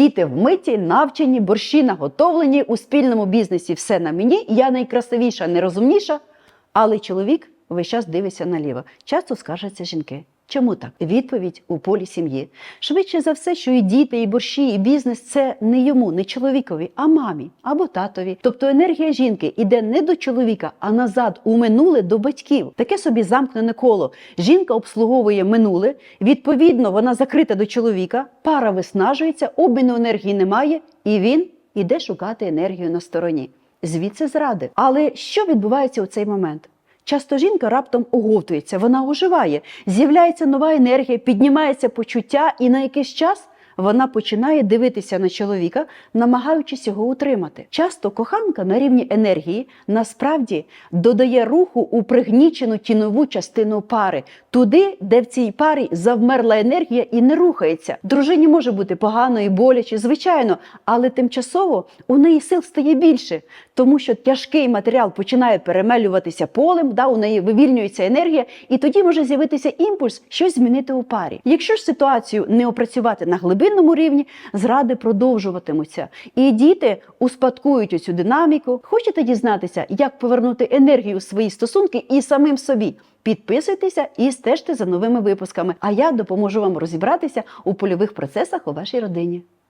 Діти вмиті, навчені, борщі наготовлені, у спільному бізнесі все на мені. Я найкрасивіша, найрозумніша. Але чоловік весь час дивиться наліво. Часто скаржаться жінки. Чому так? Відповідь у полі сім'ї. Швидше за все, що і діти, і борщі, і бізнес це не йому, не чоловікові, а мамі або татові. Тобто енергія жінки іде не до чоловіка, а назад у минуле до батьків. Таке собі замкнене коло. Жінка обслуговує минуле, відповідно, вона закрита до чоловіка, пара виснажується, обміну енергії немає, і він іде шукати енергію на стороні. Звідси зради. Але що відбувається у цей момент? Часто жінка раптом оговтується, вона оживає, з'являється нова енергія, піднімається почуття, і на якийсь час вона починає дивитися на чоловіка, намагаючись його утримати. Часто коханка на рівні енергії насправді додає руху у пригнічену тінову частину пари, туди, де в цій парі завмерла енергія і не рухається. Дружині може бути погано і боляче, звичайно, але тимчасово у неї сил стає більше, тому що тяжкий матеріал починає перемелюватися полем, да, у неї вивільнюється енергія, і тоді може з'явитися імпульс щось змінити у парі. Якщо ж ситуацію не опрацювати на глибинному рівні, зради продовжуватимуться. І діти успадкують цю динаміку. Хочете дізнатися, як повернути енергію в свої стосунки і самим собі? Підписуйтеся і стежте за новими випусками. А я допоможу вам розібратися у польових процесах у вашій родині.